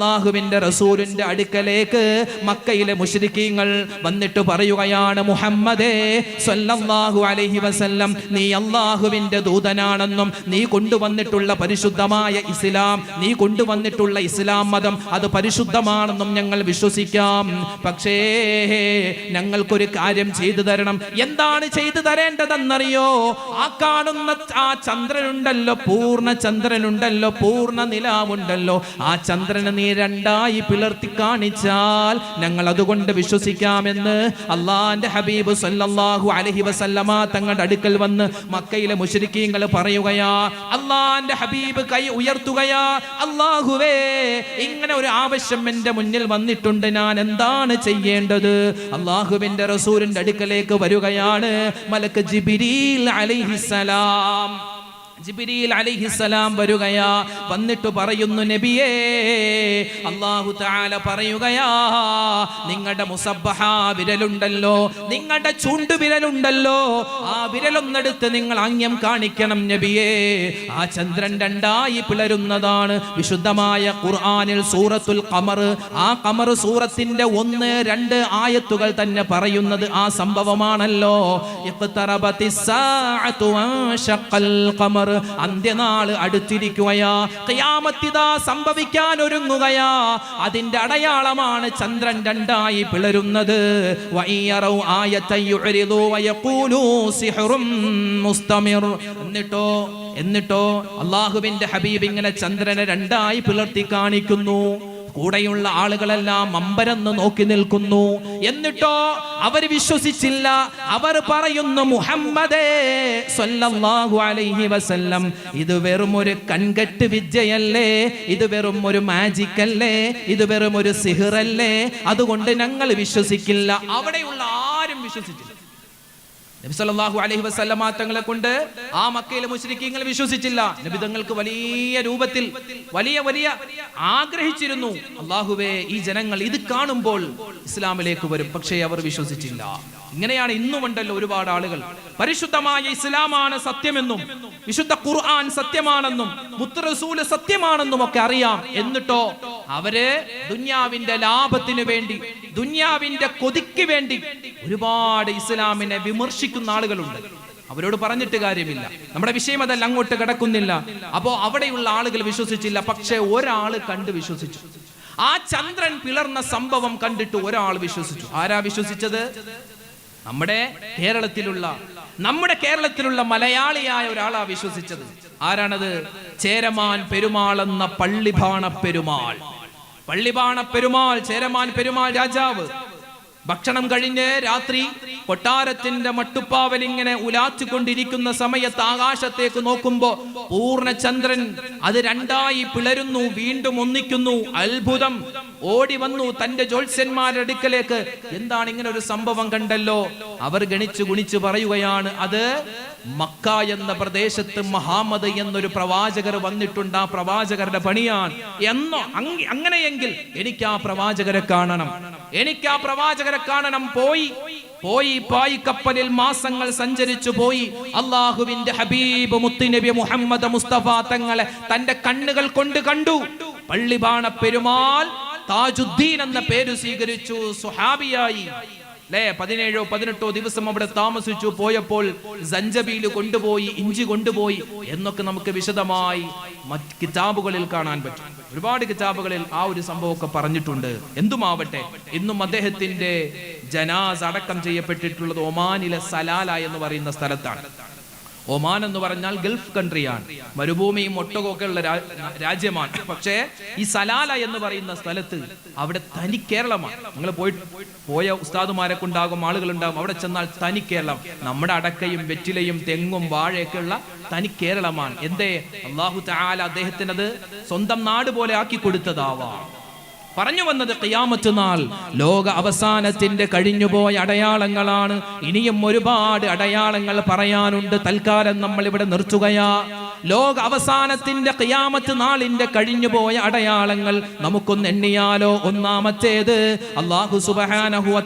അള്ളാഹുവിന്റെ റസൂലിന്റെ അടുക്കലേക്ക് മക്കയിലെ മുശ്രിക്കീങ്ങൾ വന്നിട്ട് പറയുകയാണ് മുഹമ്മദേ സ്വല്ലല്ലാഹു അലൈഹി വസല്ലം നീ അള്ളാഹുവിന്റെ ദൂതനാണെന്നും നീ കൊണ്ടുവന്നിട്ടുള്ള പരിശുദ്ധമായ ഇസ്ലാം നീ കൊണ്ടുവന്നിട്ടുള്ള ഇസ്ലാം മതം അത് പരിശുദ്ധമാണെന്നും ഞങ്ങൾ വിശ്വസിക്കാം. പക്ഷേ ഞങ്ങൾക്കൊരു കാര്യം ചെയ്തു തരണം. എന്താണ് ചെയ്തു തരേണ്ടതെന്നറിയോ? ആ കാണുന്ന ആ ചന്ദ്രനുണ്ടല്ലോ പൂർണ ചന്ദ്രനുണ്ടല്ലോ പൂർണ നിലാവുണ്ടല്ലോ. ആ ചന്ദ്രനെ നീ രണ്ടായി പിളർത്തി കാണിച്ചാൽ ഞങ്ങൾ അതുകൊണ്ട് വിശ്വസിക്കാമെന്ന് അള്ളാന്റെ ഹബീബ് സല്ലാഹു അലഹി വസല്ലമ തങ്ങളുടെ അടുക്കൽ വന്ന് മക്കയിലെ മുഷരിക്കീങ്ങൾ പറയുകയാ അള്ളാന്റെ ഹബീബ് കൈ ഉയർത്തുകയാ അള്ളാഹുവേ ഇങ്ങനെ ഒരു ആവശ്യം എന്റെ മുന്നിൽ വന്നിട്ടുണ്ട്. ഞാൻ എന്താണ് ചെയ്യേണ്ടത്? അള്ളാഹുവിന്റെ റസൂലിന്റെ അടുക്കലേക്ക് വരികയാണ് മലക്ക് ജിബിരിൽ അലൈഹിസലാം ജിബിരിൽ അലിഹിസലാം വരികയാ. വന്നിട്ട് പറയുന്നു നബിയേ അള്ളാഹു താല പറയുകയാ നിങ്ങളുടെ മുസബ്ബഹ വിരലുണ്ടല്ലോ നിങ്ങളുടെ ചൂണ്ടു വിരലുണ്ടല്ലോ ആ വിരലൊന്നെടുത്ത് നിങ്ങൾ ആംഗ്യം കാണിക്കണം നബിയേ. ആ ചന്ദ്രൻ രണ്ടായി പിളരുന്നതാണ് വിശുദ്ധമായ ഖുർആാനിൽ സൂറത്തുൽ കമർ ആ കമർ സൂറത്തിന്റെ ഒന്ന് രണ്ട് ആയത്തുകൾ തന്നെ പറയുന്നത് ആ സംഭവമാണല്ലോ. ഖമർ. അന്ത്യനാൾ അടുത്തിരിക്കുകയാ. കയാമത്തിതാ സംഭവിക്കാൻ ഒരുങ്ങുകയാ അതിന്റെ അടയാളമാണ് ചന്ദ്രൻ രണ്ടായി പിളരുന്നത്. എന്നിട്ടോ എന്നിട്ടോ അള്ളാഹുവിന്റെ ഹബീബ് ഇങ്ങനെ ചന്ദ്രനെ രണ്ടായി പിളർത്തി കാണിക്കുന്നു. കൂടെയുള്ള ആളുകളെല്ലാം അമ്പരന്ന് നോക്കി നിൽക്കുന്നു. എന്നിട്ടോ അവർ വിശ്വസിച്ചില്ല. അവർ പറയുന്നു മുഹമ്മദേ സല്ലല്ലാഹു അലൈഹി വസല്ലം ഇത് വെറും ഒരു കൺകെട്ട് വിദ്യയല്ലേ? ഇത് വെറും ഒരു മാജിക് അല്ലേ ഇത് വെറും ഒരു സിഹിറല്ലേ? അതുകൊണ്ട് ഞങ്ങൾ വിശ്വസിക്കില്ല. അവിടെയുള്ള ആരും വിശ്വസിച്ചില്ല. നബി സല്ലല്ലാഹു അലൈഹി വസല്ലമ തങ്ങളെ കൊണ്ട് ആ മക്കയിലെ മുശ്രിക്കീങ്ങൾ വിശ്വസിച്ചില്ല. നബി തങ്ങൾക്ക് വലിയ രൂപത്തിൽ വലിയ വലിയ ആഗ്രഹിച്ചിരുന്നു. അള്ളാഹുവേ ഈ ജനങ്ങൾ ഇത് കാണുമ്പോൾ ഇസ്ലാമിലേക്ക് വരും. പക്ഷേ അവർ വിശ്വസിച്ചില്ല. ഇങ്ങനെയാണ് ഇന്നുമുണ്ടല്ലോ ഒരുപാട് ആളുകൾ. പരിശുദ്ധമായ ഇസ്ലാമാണ് സത്യമെന്നും വിശുദ്ധ ഖുർആൻ സത്യമാണെന്നും മുത്തറസൂൽ സത്യമാണെന്നും ഒക്കെ അറിയാം. എന്നിട്ടോ അവർ ദുന്യാവിന്റെ ലാഭത്തിന് വേണ്ടി ദുന്യാവിന്റെ കൊതിക്ക് വേണ്ടി ഒരുപാട് ഇസ്ലാമിനെ വിമർശിക്കുന്ന ആളുകളുണ്ട്. അവരോട് പറഞ്ഞിട്ട് കാര്യമില്ല. നമ്മുടെ വിഷയം അതല്ല അങ്ങോട്ട് കിടക്കുന്നില്ല. അപ്പോ അവിടെയുള്ള ആളുകൾ വിശ്വസിച്ചില്ല. പക്ഷേ ഒരാൾ കണ്ട് വിശ്വസിച്ചു. ആ ചന്ദ്രൻ പിളർന്ന സംഭവം കണ്ടിട്ട് ഒരാൾ വിശ്വസിച്ചു. ആരാ വിശ്വസിച്ചത്? നമ്മുടെ കേരളത്തിലുള്ള നമ്മുടെ കേരളത്തിലുള്ള മലയാളിയായ ഒരാളാ വിശ്വസിച്ചത്. ആരാണത്? ചേരമാൻ പെരുമാൾ എന്ന പള്ളിബാണ പെരുമാൾ പള്ളിബാണ പെരുമാൾ ചേരമാൻ പെരുമാൾ രാജാവ്. ഭക്ഷണം കഴിഞ്ഞ് രാത്രി കൊട്ടാരത്തിന്റെ മട്ടുപ്പാവൽ ഇങ്ങനെ ഉലാച്ചുകൊണ്ടിരിക്കുന്ന സമയത്ത് ആകാശത്തേക്ക് നോക്കുമ്പോ പൂർണചന്ദ്രൻ അത് രണ്ടായി പിളരുന്നു വീണ്ടും ഒന്നിക്കുന്നു. അത്ഭുതം. ഓടി വന്നു തന്റെ ജ്യോത്സ്യന്മാരുടെ അടുക്കലേക്ക്. എന്താണ് ഇങ്ങനെ ഒരു സംഭവം കണ്ടല്ലോ? അവർ ഗണിച്ചു ഗുണിച്ചു പറയുകയാണ് അത് മക്ക എന്ന പ്രദേശത്ത് മഹാമദ് എന്നൊരു പ്രവാചകർ വന്നിട്ടുണ്ട്. ആ പ്രവാചകരുടെ പണിയാണ്. എന്നോ അങ്ങനെയെങ്കിൽ എനിക്ക് ആ പ്രവാചകരെ കാണണം. എനിക്ക് ആ പ്രവാചകരെ കാണണം. പോയി. പോയി പായി കപ്പലിൽ മാസങ്ങൾ സഞ്ചരിച്ചു പോയി. അള്ളാഹുവിന്റെ ഹബീബ് മുത്തുനബി മുഹമ്മദ് മുസ്തഫ തങ്ങളെ തന്റെ കണ്ണുകൾ കൊണ്ട് കണ്ടു. പള്ളിബാണ പെരുമാൽ താജുദ്ദീൻ എന്ന പേര് സ്വീകരിച്ചു. സുഹാബിയായി. അല്ലേ പതിനേഴോ പതിനെട്ടോ ദിവസം അവിടെ താമസിച്ചു. പോയപ്പോൾ സഞ്ചബീൽ കൊണ്ടുപോയി ഇഞ്ചി കൊണ്ടുപോയി എന്നൊക്കെ നമുക്ക് വിശദമായി മറ്റ് കിതാബുകളിൽ കാണാൻ പറ്റും. ഒരുപാട് കിതാബുകളിൽ ആ ഒരു സംഭവമൊക്കെ പറഞ്ഞിട്ടുണ്ട്. എന്തുമാവട്ടെ ഇന്നും അദ്ദേഹത്തിന്റെ ജനാസ് അടക്കം ചെയ്യപ്പെട്ടിട്ടുള്ളത് ഒമാനിലെ സലാല എന്ന് പറയുന്ന സ്ഥലത്താണ്. ഒമാൻ എന്ന് പറഞ്ഞാൽ ഗൾഫ് കൺട്രിയാണ്. മരുഭൂമിയും ഒട്ടകമൊക്കെ ഉള്ള രാജ്യമാണ്. പക്ഷേ ഈ സലാല എന്ന് പറയുന്ന സ്ഥലത്ത് അവിടെ തനി കേരളമാണ്. നിങ്ങൾ പോയി പോയ ഉസ്താദുമാരെ കൊണ്ടാകും ആളുകൾ ഉണ്ടാകും അവിടെ ചെന്നാൽ തനി കേരളം. നമ്മുടെ അടക്കയും വെറ്റിലയും തെങ്ങും വാഴയൊക്കെ ഉള്ള തനി കേരളമാണ്. എന്തേ? അള്ളാഹു താല അദ്ദേഹത്തിനത് സ്വന്തം നാട് പോലെ ആക്കി കൊടുത്തതാവാം. പറഞ്ഞു വന്നത് ഖിയാമത്ത് നാൾ. ലോക അവസാനത്തിന്റെ കഴിഞ്ഞുപോയ അടയാളങ്ങളാണ്. ഇനിയും ഒരുപാട് അടയാളങ്ങൾ പറയാനുണ്ട്. തൽക്കാലം നമ്മൾ ഇവിടെ നിർത്തുകയാ. ലോക അവസാനത്തിന്റെ കിയാമത്ത് നാളിന്റെ കഴിഞ്ഞുപോയ അടയാളങ്ങൾ നമുക്കൊന്ന് എണ്ണിയാലോ? ഒന്നാമത്തേത് അള്ളാഹു സുബ്ഹാനഹു വ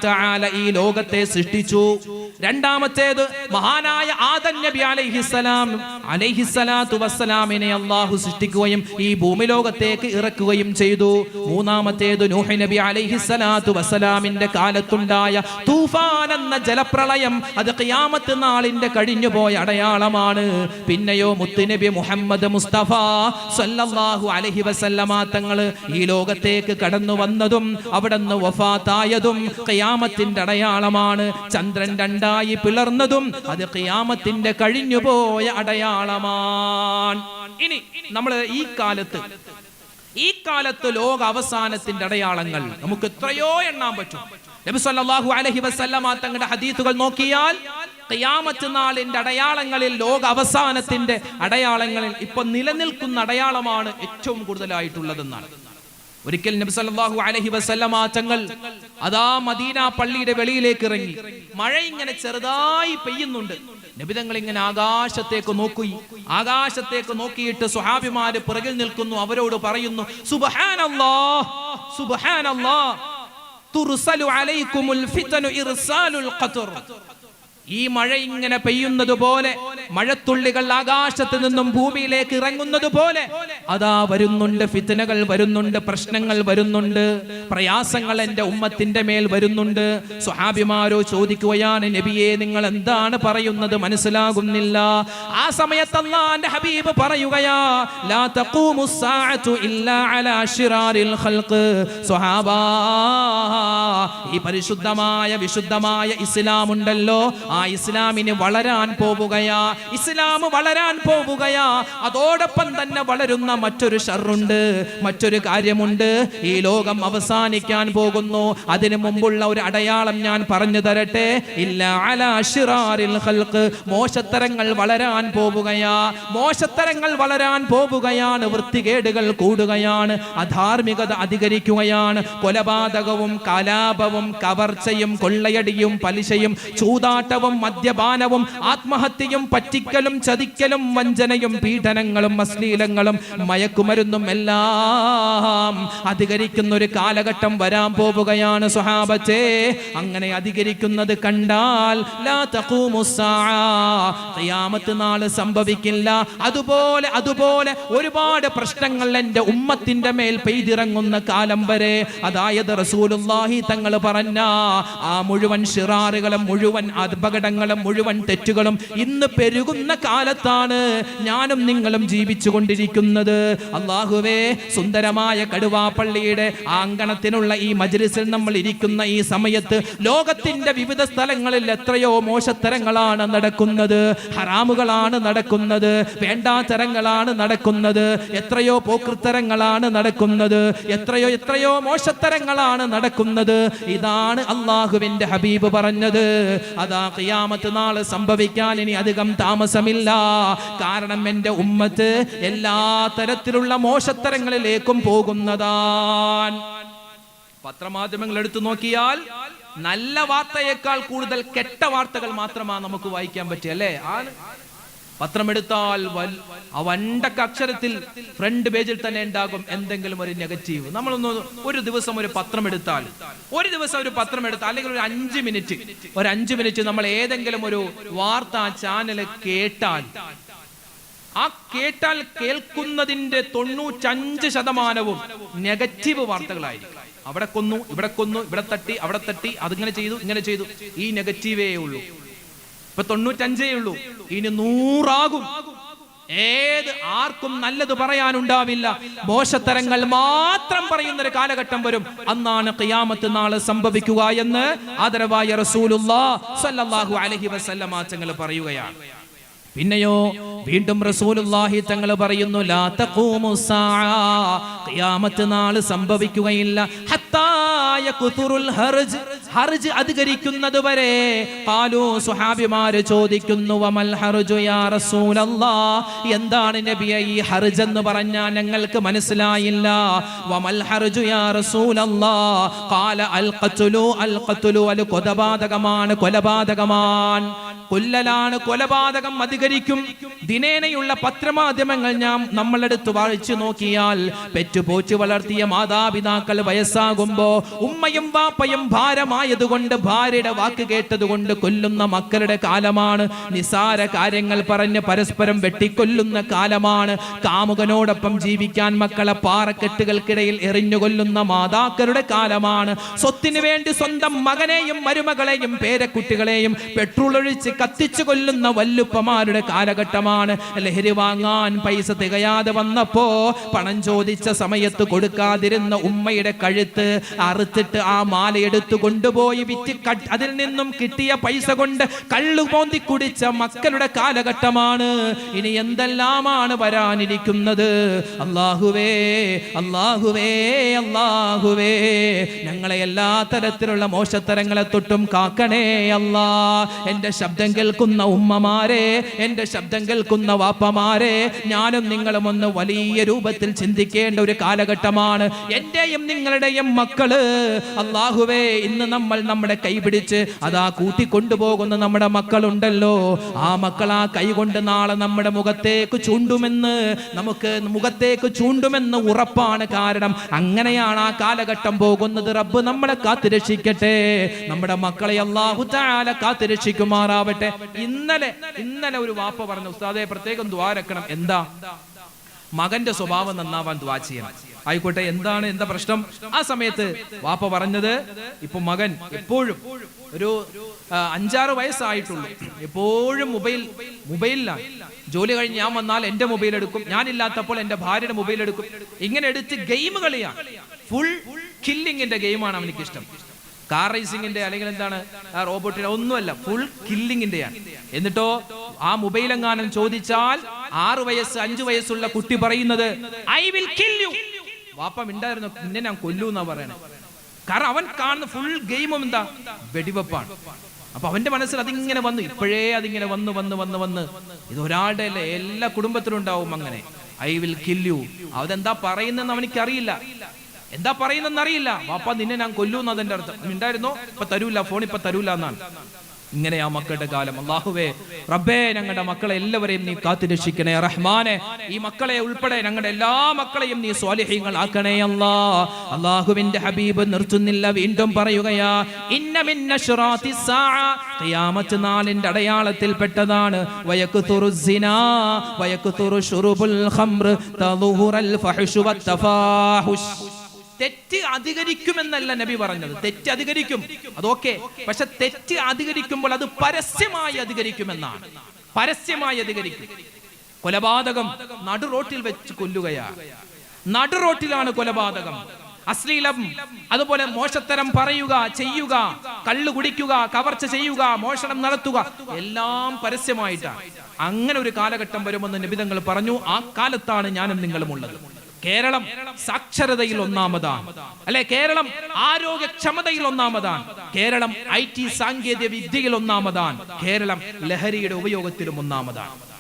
ഈ ലോകത്തെ സൃഷ്ടിച്ചു. രണ്ടാമത്തേത് മഹാനായ ആദൻ നബി അലൈഹിസ്സലാം അലൈഹിസ്സലാത്തു വസ്സലാമിനെ അള്ളാഹു സൃഷ്ടിക്കുകയും ഈ ഭൂമി ലോകത്തേക്ക് ഇറക്കുകയും ചെയ്തു. മൂന്നാമത്തേത് നൂഹ് നബി അലൈഹിസ്സലാത്തു വസ്സലാമിന്റെ കാലത്തുണ്ടായ തൂഫാൻ എന്ന ജലപ്രളയം അത് ഖിയാമത്ത് നാളിന്റെ കഴിഞ്ഞുപോയ അടയാളമാണ്. പിന്നെയോ മുത്തുനബി മുഹമ്മദ് മുസ്തഫ സല്ലല്ലാഹു അലൈഹി വസല്ലമ തങ്ങൾ ഈ ലോകത്തേക്ക് കടന്നു വന്നതും അവിടുന്ന് വഫാത്തായതും ഖിയാമത്തിന്റെ അടയാളമാണ്. ചന്ദ്രൻ രണ്ടായി പിളർന്നതും അത് ഖിയാമത്തിന്റെ കഴിഞ്ഞുപോയ അടയാളമാണ്. ഇനി നമ്മൾ ഈ കാലത്ത് ഈ കാലത്ത് ലോക അവസാനത്തിന്റെ അടയാളങ്ങൾ നമുക്ക് എത്രയോ എണ്ണാൻ പറ്റും. നബി സല്ലല്ലാഹു അലൈഹി വസല്ലമ തങ്ങളുടെ ഹദീസുകൾ നോക്കിയാൽ ഖിയാമത്ത് നാളിന്റെ അടയാളങ്ങളിൽ ലോക അവസാനത്തിന്റെ അടയാളങ്ങളിൽ ഇപ്പൊ നിലനിൽക്കുന്ന അടയാളമാണ് ഏറ്റവും കൂടുതലായിട്ടുള്ളതെന്നാണ്. ഒരിക്കൽ നബി സല്ലല്ലാഹു അലൈഹി വസല്ലമ തങ്ങൾ അതാ മദീന പള്ളിയുടെ വെളിയിലേക്ക് ഇറങ്ങി. മഴ ഇങ്ങനെ ചെറുതായി പെയ്യുന്നുണ്ട്. നബിതങ്ങൾ ഇങ്ങനെ ആകാശത്തേക്ക് നോക്കി. ആകാശത്തേക്ക് നോക്കിയിട്ട് സുഹാബിമാര് പിറകിൽ നിൽക്കുന്നു. അവരോട് പറയുന്നു സുബ്ഹാനല്ലാഹ് സുബ്ഹാനല്ലാഹ് തുർസലു അലൈക്കുമുൽ ഫിതനു ഇർസാലുൽ ഖത്ർ. ഈ മഴ ഇങ്ങനെ പെയ്യുന്നത് പോലെ മഴത്തുള്ളികൾ ആകാശത്ത് നിന്നും ഭൂമിയിലേക്ക് ഇറങ്ങുന്നത് പോലെ അതാ വരുന്നുണ്ട് ഫിത്തനകൾ വരുന്നുണ്ട് പ്രശ്നങ്ങൾ വരുന്നുണ്ട് പ്രയാസങ്ങൾ എന്റെ ഉമ്മത്തിന്റെ മേൽ വരുന്നുണ്ട്. സ്വഹാബിമാരോ ചോദിക്കുകയാണ് നബിയെ നിങ്ങൾ എന്താണ് പറയുന്നത്? മനസ്സിലാകുന്നില്ല. ആ സമയത്ത് അല്ലാഹുവിന്റെ ഹബീബ് പറയുകയാ ലാ തഖൂമു ഇല്ലാ അലാ ഈ പരിശുദ്ധമായ വിശുദ്ധമായ ഇസ്ലാം ഉണ്ടല്ലോ ആ ഇസ്ലാമിന് വളരാൻ പോവുകയാ. ഇസ്ലാം വളരാൻ പോവുകയാ. അതോടൊപ്പം തന്നെ വളരുന്ന മറ്റൊരു ഷറുണ്ട് മറ്റൊരു കാര്യമുണ്ട്. ഈ ലോകം അവസാനിക്കാൻ പോകുന്നു. അതിനു മുമ്പുള്ള ഒരു അടയാളം ഞാൻ പറഞ്ഞു തരട്ടെ. ഇല്ല അലാ ശിറാരിൽ ഖൽഖ്. മോശത്തരങ്ങൾ വളരാൻ പോവുകയാ. മോശത്തരങ്ങൾ വളരാൻ പോവുകയാണ്. വൃത്തികേടുകൾ കൂടുകയാണ്. അധാർമികത അധികരിക്കുകയാണ്. കൊലപാതകവും കലാപവും കവർച്ചയും കൊള്ളയടിയും പലിശയും ചൂതാട്ടവും മദ്യപാനവും ആത്മഹത്യയും പറ്റിക്കലും ചതിക്കലും വഞ്ചനയും പീഡനങ്ങളും അശ്ലീലങ്ങളും മയക്കുമരുന്നും എല്ലാം അധികരിക്കുന്ന ഒരു കാലഘട്ടം വരാൻ പോവുകയാണ് സ്വഹാബത്തെ അങ്ങനെ അധികരിക്കുന്നത് കണ്ടാൽ നാൾ സംഭവിക്കില്ല. അതുപോലെ അതുപോലെ ഒരുപാട് പ്രശ്നങ്ങൾ എന്റെ ഉമ്മത്തിന്റെ മേൽ പെയ്തിറങ്ങുന്ന കാലം വരെ അതായത് റസൂലുള്ളാഹി തങ്ങൾ പറഞ്ഞ ആ മുഴുവൻ ഷിറാറുകളും മുഴുവൻ അപകടങ്ങളും മുഴുവൻ തെറ്റുകളും ഇന്ന് പെരുകുന്ന കാലത്താണ് ഞാനും നിങ്ങളും ജീവിച്ചു കൊണ്ടിരിക്കുന്നത് അള്ളാഹുവേ സുന്ദരമായ കടുവാപ്പള്ളിയുടെ ആങ്കണത്തിനുള്ള ഈ മജ്ലിസിൽ നമ്മൾ ഇരിക്കുന്ന ഈ സമയത്ത് ലോകത്തിന്റെ വിവിധ സ്ഥലങ്ങളിൽ എത്രയോ മോശത്തരങ്ങളാണ് നടക്കുന്നത്. ഹറാമുകളാണ് നടക്കുന്നത്. വേണ്ടാത്തരങ്ങളാണ് നടക്കുന്നത്. എത്രയോ പോക്കൃത്തരങ്ങളാണ് നടക്കുന്നത്. എത്രയോ എത്രയോ മോശത്തരങ്ങളാണ് നടക്കുന്നത്. ഇതാണ് അള്ളാഹുവിന്റെ ഹബീബ് പറഞ്ഞത്. അതാ ഖിയാമത്ത് നാൾ സംഭവിക്കാൻ ഇനി അധികം താമസമില്ല. കാരണം എന്റെ ഉമ്മത്ത് എല്ലാ തരത്തിലുള്ള മോശത്തരങ്ങളിലേക്കും പോകുന്നതാണ് പത്രമാധ്യമങ്ങൾ എടുത്തു നോക്കിയാൽ നല്ല വാർത്തയേക്കാൾ കൂടുതൽ കെട്ട വാർത്തകൾ മാത്രമാണ് നമുക്ക് വായിക്കാൻ പറ്റിയല്ലേ അല്ലേ? ആണ്. പത്രമെടുത്താൽ ആ വണ്ടക്ക അക്ഷരത്തിൽ ഫ്രണ്ട് പേജിൽ തന്നെ ഉണ്ടാകും. എന്തെങ്കിലും ഒരു നെഗറ്റീവ് നമ്മളൊന്ന് ഒരു ദിവസം ഒരു പത്രം എടുത്താൽ ഒരു ദിവസം ഒരു പത്രം എടുത്താൽ അല്ലെങ്കിൽ ഒരു അഞ്ച് മിനിറ്റ് ഒരു അഞ്ച് മിനിറ്റ് നമ്മൾ ഏതെങ്കിലും ഒരു വാർത്താ ചാനൽ കേട്ടാൽ ആ കേട്ടാൽ കേൾക്കുന്നതിന്റെ തൊണ്ണൂറ്റഞ്ച് ശതമാനവും നെഗറ്റീവ് വാർത്തകളായിരിക്കും. അവിടെ കൊന്നു ഇവിടെ കൊന്നു ഇവിടെ തട്ടി അവിടെ തട്ടി അതിങ്ങനെ ചെയ്തു ഇങ്ങനെ ചെയ്തു. ഈ നെഗറ്റീവേ ഉള്ളൂ. ഇപ്പൊ തൊണ്ണൂറ്റഞ്ചേ ഉള്ളൂ. ഇനി നൂറാകും. ഏത് ആർക്കും നല്ലത് പറയാനുണ്ടാവില്ല. മോശത്തരങ്ങൾ മാത്രം പറയുന്ന ഒരു കാലഘട്ടം വരും. അന്നാണ് ഖിയാമത്ത് നാൾ സംഭവിക്കുക എന്ന് ആദരവായ റസൂലുല്ലാഹു സ്വല്ലല്ലാഹു അലൈഹി വസല്ലമ തങ്ങൾ പറയുകയാണ്. പിന്നെയോ വീണ്ടും റസൂലുല്ലാഹി തങ്ങൾ പറയുന്നു ലാ തഖൂമു സ്സാഅ ഖിയാമത്ത് നാൾ സംഭവിക്കുകയില്ല. ഹത്താ ഹർജ് ഹർജ് അധികരിക്കുന്നത് വരെ ഖാലു സുഹാബിമാര് ചോദിക്കുന്നു വമൽ ഹർജു യാ റസൂലല്ലാ എന്താണ് നബിയെ ഈ ഹർജ് എന്ന് പറഞ്ഞാൽ ഞങ്ങൾക്ക് മനസ്സിലായില്ല. വമൽ ഹർജു യാ റസൂലല്ലാ ഖാല അൽ ഖത്ലു അൽ ഖത്ലു അൽ കൊലപാതകമാണ് കൊലപാതകമാണ് കൊല്ലലാണ് കൊലപാതകം അധികരിക്കും. ദിനേനയുള്ള പത്രമാധ്യമങ്ങൾ ഞാൻ നമ്മളെടുത്ത് വായിച്ചു നോക്കിയാൽ പെറ്റുപോച്ചു വളർത്തിയ മാതാപിതാക്കൾ വയസ്സാകുമ്പോ ഉമ്മയും വാപ്പയും ഭാരമായതുകൊണ്ട് ഭാര്യയുടെ വാക്ക് കേട്ടതുകൊണ്ട് കൊല്ലുന്ന മക്കളുടെ കാലമാണ്. നിസാര കാര്യങ്ങൾ പറഞ്ഞ് പരസ്പരം വെട്ടിക്കൊല്ലുന്ന കാലമാണ്. കാമുകനോടൊപ്പം ജീവിക്കാൻ മക്കളെ പാറക്കെട്ടുകൾക്കിടയിൽ എറിഞ്ഞുകൊല്ലുന്ന മാതാക്കളുടെ കാലമാണ്. സ്വത്തിനു വേണ്ടി സ്വന്തം മകനെയും മരുമകളെയും പേരക്കുട്ടികളെയും പെട്രോൾ ഒഴിച്ച് കത്തിച്ചു കൊല്ലുന്ന വല്ലുപ്പമാരുടെ കാലഘട്ടമാണ്. ലഹരി വാങ്ങാൻ പൈസ തികയാതെ വന്നപ്പോ പണം ചോദിച്ച സമയത്ത് കൊടുക്കാതിരുന്ന ഉമ്മയുടെ കഴുത്ത് അറുത്തിട്ട് ആ മാല എടുത്തു കൊണ്ടുപോയി വിറ്റ് അതിൽ നിന്നും കിട്ടിയ പൈസ കൊണ്ട് കള്ളു പോന്തി കുടിച്ച മക്കളുടെ കാലഘട്ടമാണ്. ഇനി എന്തെല്ലാമാണ് വരാനിരിക്കുന്നത്? അള്ളാഹുവേ അള്ളാഹുവേ അള്ളാഹുവേ ഞങ്ങളെ എല്ലാ തരത്തിലുള്ള മോശത്തരങ്ങളെ തൊട്ടും കാക്കണേ അല്ലാ. എന്റെ ശബ്ദം കേൾക്കുന്ന ഉമ്മമാരെ എന്റെ ശബ്ദം കേൾക്കുന്ന വാപ്പമാരെ ഞാനും നിങ്ങളും ഒന്ന് വലിയ രൂപത്തിൽ ചിന്തിക്കേണ്ട ഒരു കാലഘട്ടമാണ്. എന്റെയും നിങ്ങളുടെയും മക്കൾ അള്ളാഹുവേ ഇന്ന് നമ്മൾ നമ്മുടെ കൈ പിടിച്ച് അതാ കൂട്ടിക്കൊണ്ടുപോകുന്ന നമ്മുടെ മക്കളുണ്ടല്ലോ. ആ മക്കൾ ആ കൈ കൊണ്ട് നാളെ നമ്മുടെ മുഖത്തേക്ക് ചൂണ്ടുമെന്ന് നമുക്ക് മുഖത്തേക്ക് ചൂണ്ടുമെന്ന് ഉറപ്പാണ് കാരണം അങ്ങനെയാണ് ആ കാലഘട്ടം പോകുന്നത്. റബ്ബ് നമ്മളെ കാത്തുരക്ഷിക്കട്ടെ. നമ്മുടെ മക്കളെ അള്ളാഹു താല കാത്തുരക്ഷിക്കുമാറാവട്ടെ. ഇന്നലെ ഇന്നലെ ഒരു വാപ്പ പറഞ്ഞു ഉസ്താദെ പ്രത്യേകം ദ്വാരക്കണം എന്താ? മകന്റെ സ്വഭാവം നന്നാവാൻ ദ്വാ ചെയ്യണം. ആയിക്കോട്ടെ എന്താണ് എന്താ പ്രശ്നം? ആ സമയത്ത് വാപ്പ പറഞ്ഞത് ഇപ്പൊ മകൻ എപ്പോഴും ഒരു അഞ്ചാറ് വയസ്സായിട്ടുള്ളൂ. എപ്പോഴും മൊബൈൽ മൊബൈലിലാണ്. ജോലി കഴിഞ്ഞ് ഞാൻ വന്നാൽ എന്റെ മൊബൈൽ എടുക്കും. ഞാനില്ലാത്തപ്പോൾ എന്റെ ഭാര്യയുടെ മൊബൈൽ എടുക്കും. ഇങ്ങനെ എടുത്ത് ഗെയിം കളിയാണ് ഫുൾ കില്ലിങ്ങിന്റെ ഗെയിമാണ് അവനിക്ക് ഇഷ്ടം കാർ റേസിംഗിന്റെ അല്ലെങ്കിൽ എന്താണ് റോബോട്ടിന്റെ ഒന്നുമല്ല ഫുൾ കില്ലിങ്ങിന്റെയാണ് എന്നിട്ടോ ആ മൊബൈൽ എങ്ങാനും ചോദിച്ചാൽ ആറ് വയസ്സ് അഞ്ചു വയസ്സുള്ള കുട്ടി പറയുന്നത് ഐ വിൽ കിൽ യു വാപ്പ മിണ്ടായിരുന്നു പിന്നെ ഞാൻ കൊല്ലൂ എന്നാ പറയണേ. കാരണം അവൻ കാണുന്ന ഫുൾ ഗെയിമും എന്താ? വെടിവെപ്പാണ്. അപ്പൊ അവന്റെ മനസ്സിൽ അതിങ്ങനെ വന്നു ഇപ്പോഴേ അതിങ്ങനെ വന്നു വന്ന് വന്ന് വന്ന്. ഇത് ഒരാളുടെ അല്ലേ എല്ലാ കുടുംബത്തിലും ഉണ്ടാവും അങ്ങനെ. ഐ വിൽ കിൽ യു അതെന്താ പറയുന്നെന്ന് അവനിക്ക് അറിയില്ല എന്താ പറയുന്നെന്ന് അറിയില്ല. വാപ്പ നിന്നെ ഞാൻ കൊല്ലൂന്ന് അതിന്റെ അർത്ഥം. ഉണ്ടായിരുന്നോ ഇപ്പൊ തരൂല ഫോൺ ഇപ്പൊ തരൂല എന്നാണ്. ഇങ്ങനെ ആ മക്കളുടെ കാലം. അള്ളാഹുവേ റബ്ബേ ഞങ്ങളുടെ മക്കളെ എല്ലാവരെയും നീ കാത്തു രക്ഷിക്കണേ റഹ്മാനെ. ഈ മക്കളെ ഉൾപ്പെടെ ഞങ്ങളുടെ എല്ലാ മക്കളെയും നീ സ്വാലിഹ്യങ്ങൾ ആക്കണേ അല്ലാ. അള്ളാഹുവിന്റെ ഹബീബ് നിർത്തുന്നില്ല വീണ്ടും പറയുകയാ ഇന്ന മിന്ന ഖിയാമത്ത് നാളിന്റെ അടയാളത്തിൽപ്പെട്ടതാണ്. വയക്തുറു സിനാ വയക്തുറു ഷുറുബുൽ ഖംർ തളുഹുറൽ ഫഹ്ഷു വത്തഫാഹുഷ് തെറ്റ് അധികരിക്കുമെന്നല്ല നബി പറഞ്ഞത്. തെറ്റ് അധികരിക്കും. അതൊക്കെ. പക്ഷെ തെറ്റ് അധികരിക്കുമ്പോൾ അത് പരസ്യമായി അധികരിക്കുമെന്നാണ്. പരസ്യമായി അധികരിക്കും. കൊലപാതകം നടു റോട്ടിൽ വെച്ച് കൊല്ലുകയാണ്. നടു റോട്ടിലാണ് കൊലപാതകം. അശ്ലീലം അതുപോലെ മോശത്തരം പറയുക ചെയ്യുക കള്ളു കുടിക്കുക കവർച്ച ചെയ്യുക മോഷണം നടത്തുക എല്ലാം പരസ്യമായിട്ടാണ്. അങ്ങനെ ഒരു കാലഘട്ടം വരുമെന്ന് നിബിതങ്ങൾ പറഞ്ഞു. ആ കാലത്താണ് ഞാനും നിങ്ങളും ഉള്ളത് കേരളം സാക്ഷരതയിൽ ഒന്നാമതാണ്. അല്ലെ കേരളം ആരോഗ്യക്ഷമതയിൽ ഒന്നാമതാണ്. കേരളം ഐ ടി സാങ്കേതിക വിദ്യയിൽ ഒന്നാമതാണ്. കേരളം ലഹരിയുടെ ഉപയോഗത്തിലും ഒന്നാമതാണ്.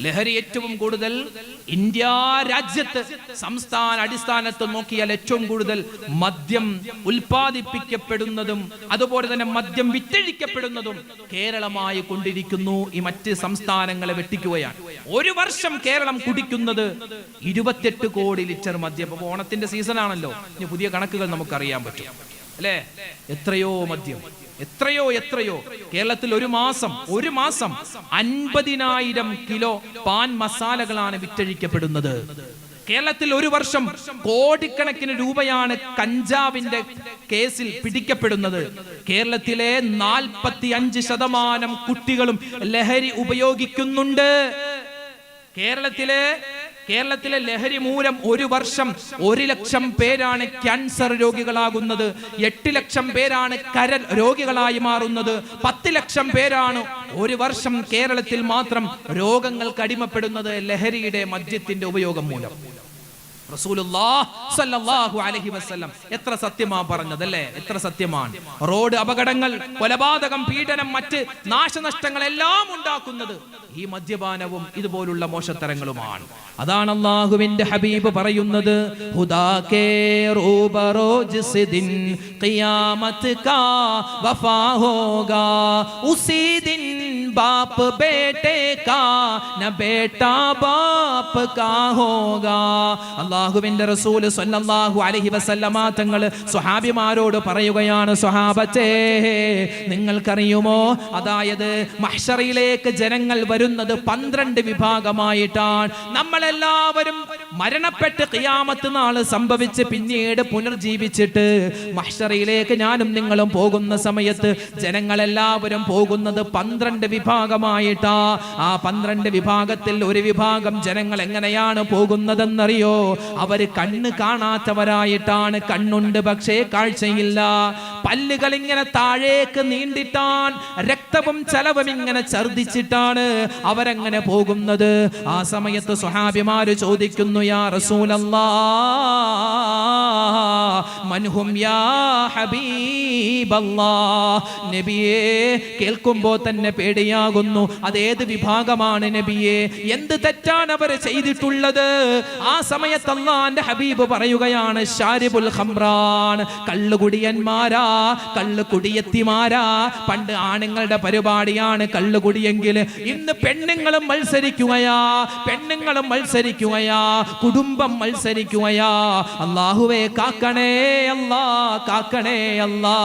ലഹരി ഏറ്റവും കൂടുതൽ ഇന്ത്യ രാജ്യത്ത് സംസ്ഥാന അടിസ്ഥാനത്ത് നോക്കിയാൽ ഏറ്റവും കൂടുതൽ മദ്യം ഉൽപ്പാദിപ്പിക്കപ്പെടുന്നതും അതുപോലെ തന്നെ മദ്യം വിറ്റഴിക്കപ്പെടുന്നതും കേരളമായി കൊണ്ടിരിക്കുന്നു ഈ മറ്റ് സംസ്ഥാനങ്ങളെ വെട്ടിക്കുകയാണ്. ഒരു വർഷം കേരളം കുടിക്കുന്നത് ഇരുപത്തെട്ട് കോടി ലിറ്റർ മദ്യം. അപ്പൊ ഓണത്തിന്റെ സീസൺ ആണല്ലോ ഇനി പുതിയ കണക്കുകൾ നമുക്കറിയാൻ പറ്റും. അല്ലേ? എത്രയോ മദ്യം. എത്രയോ എത്രയോ. കേരളത്തിൽ ഒരു മാസം ഒരു മാസം അൻപതിനായിരം കിലോ പാൻ മസാലകളാണ് വിറ്റഴിക്കപ്പെടുന്നത്. കേരളത്തിൽ ഒരു വർഷം കോടിക്കണക്കിന് രൂപയാണ് കഞ്ചാവിന്റെ കേസിൽ പിടിക്കപ്പെടുന്നത്. കേരളത്തിലെ നാൽപ്പത്തി അഞ്ച് ശതമാനം കുട്ടികളും ലഹരി ഉപയോഗിക്കുന്നുണ്ട്. കേരളത്തിലെ കേരളത്തിലെ ലഹരി മൂലം ഒരു വർഷം ഒരു ലക്ഷം പേരാണ് ക്യാൻസർ രോഗികളാകുന്നത് എട്ട് ലക്ഷം പേരാണ് കരൽ രോഗികളായി മാറുന്നത് പത്ത് ലക്ഷം പേരാണ് ഒരു വർഷം കേരളത്തിൽ മാത്രം രോഗങ്ങൾക്ക് അടിമപ്പെടുന്നത് ലഹരിയുടെ മദ്യത്തിന്റെ ഉപയോഗം മൂലം. എത്ര സത്യമാ പറഞ്ഞതല്ലേ എത്ര സത്യമാണ് റോഡ് അപകടങ്ങൾ കൊലപാതകം പീഡനം മറ്റ് നാശനഷ്ടങ്ങൾ എല്ലാം ഉണ്ടാക്കുന്നത് ഈ മദ്യപാനവും ഇതുപോലുള്ള മോശത്തരങ്ങളുമാണ് അതാണ് അള്ളാഹുവിന്റെ ഹബീബ് പറയുന്നത് ഹുദാ കേ റൂബറോ ജിസ് ദിൻ ഖിയാമത്ത് കാ വഫാ ഹോഗാ ഉസി ദിൻ बाप बेटे का न बेटा बाप का होगा അള്ളാഹുവിന്റെ റസൂൽ സല്ലല്ലാഹു അലൈഹി വസല്ലമ തങ്ങൾ സ്വഹാബിമാരോട് പറയുകയാണ് സ്വഹാബത്തെ നിങ്ങൾക്കറിയുമോ? അതായത് മഹ്ഷറിയിലേക്ക് ജനങ്ങൾ വരുന്നത് പന്ത്രണ്ട് വിഭാഗമായിട്ടാണ്. നമ്മളെല്ലാവരും മരണപ്പെട്ട് കിയാമത്ത് നാൾ സംഭവിച്ച് പിന്നീട് പുനർജീവിച്ചിട്ട് മഹ്ഷറിയിലേക്ക് ഞാനും നിങ്ങളും പോകുന്ന സമയത്ത് ജനങ്ങളെല്ലാവരും പോകുന്നത് പന്ത്രണ്ട് വിഭാഗമായിട്ടാ. ആ പന്ത്രണ്ട് വിഭാഗത്തിൽ ഒരു വിഭാഗം ജനങ്ങൾ എങ്ങനെയാണ് പോകുന്നതെന്നറിയോ? അവർ കണ്ണ് കാണാത്തവരായിട്ടാണ് കണ്ണുണ്ട് പക്ഷേ കാഴ്ചയില്ല. പല്ലുകൾ ഇങ്ങനെ താഴേക്ക് നീണ്ടിട്ടാൻ രക്തവും ചെലവും ഇങ്ങനെ ഛർദിച്ചിട്ടാണ് അവരങ്ങനെ പോകുന്നത്. ആ സമയത്ത് സ്വഹാബിമാര് ചോദിക്കുന്നു യാ റസൂലല്ലാ മൻഹും യാ നബിയേ കേൾക്കുമ്പോ തന്നെ പേടിയാകുന്നു. അതേത് വിഭാഗമാണ് നബിയെ? എന്ത് തെറ്റാണ് അവർ ചെയ്തിട്ടുള്ളത്? ആ സമയത്ത് അള്ളാന്റെ ഹബീബ് പറയുകയാണ് ഷാരിബുൽ ഖംറാൻ കള്ളുകുടിയന്മാരാ കള്ളുകുടിയെത്തിമാരാ പണ്ട് ആണുങ്ങളുടെ പരിപാടിയാണ് കള്ളുകുടിയെങ്കിൽ ഇന്ന് പെണ്ണുങ്ങളും മത്സരിക്കുകയാ പെണ്ണുങ്ങളും മത്സരിക്കുകയാ കുടുംബം മത്സരിക്കുകയാ. അള്ളാഹുവേ കാക്കണേ അല്ലാ കാക്കണേ അല്ലാ.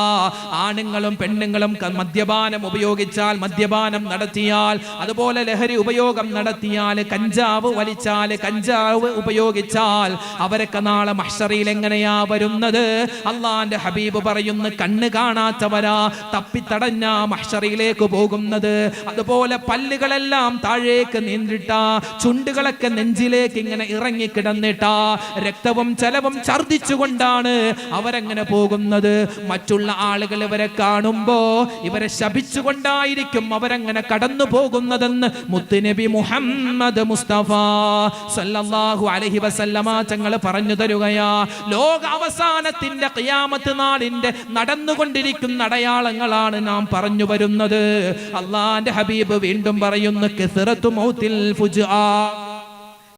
ആണുങ്ങളും പെണ്ണുങ്ങളും മദ്യപാനം ഉപയോഗിച്ചാൽ മദ്യപാനം നടത്തിയാൽ അതുപോലെ ലഹരി ഉപയോഗം നടത്തിയാൽ കഞ്ചാവ് വലിച്ചാൽ കഞ്ചാവ് ഉപയോഗിച്ചാൽ അവരൊക്കെ നാളെ മഷറിയിൽ എങ്ങനെയാ വരുന്നത്? അള്ളാന്റെ ഹബീബ് പറയുന്നു കണ്ണ് കാണാത്തവരാ തപ്പിത്തടഞ്ഞ മഷറിയിലേക്ക് പോകുന്നത്. അതുപോലെ പല്ലുകളെല്ലാം താഴേക്ക് നീണ്ടിട്ട ചുണ്ടുകളൊക്കെ നെഞ്ചിലേക്ക് ഇങ്ങനെ ഇറങ്ങി കിടന്നിട്ട രക്തവും ചലവും ഛർദിച്ചുകൊണ്ടാണ് അവരങ്ങനെ പോകുന്നത്. മറ്റുള്ള ആളുകൾ ഇവരെ കാണുമ്പോ ഇവരെ ശപിച്ചുകൊണ്ടായിരിക്കും അവരങ്ങനെ കടന്നു പോകുന്നതെന്ന് മുത്തുനബി മുഹമ്മദ് മുസ്തഫ സല്ലല്ലാഹു അലൈഹി വസല്ലമ തങ്ങൾ പറഞ്ഞു തരുകയാ. ലോക അവസാനത്തിന്റെ കയ്യാമത്ത് നാളിന്റെ നടന്നുകൊണ്ടിരിക്കുന്ന അടയാളങ്ങളാണ് നാം പറഞ്ഞു വരുന്നത്. അള്ളാന്റെ ഹബീബ് വീണ്ടും പറയുന്നു കെസിറത്തു മൗത്തിൽ ഫുജ്ആ.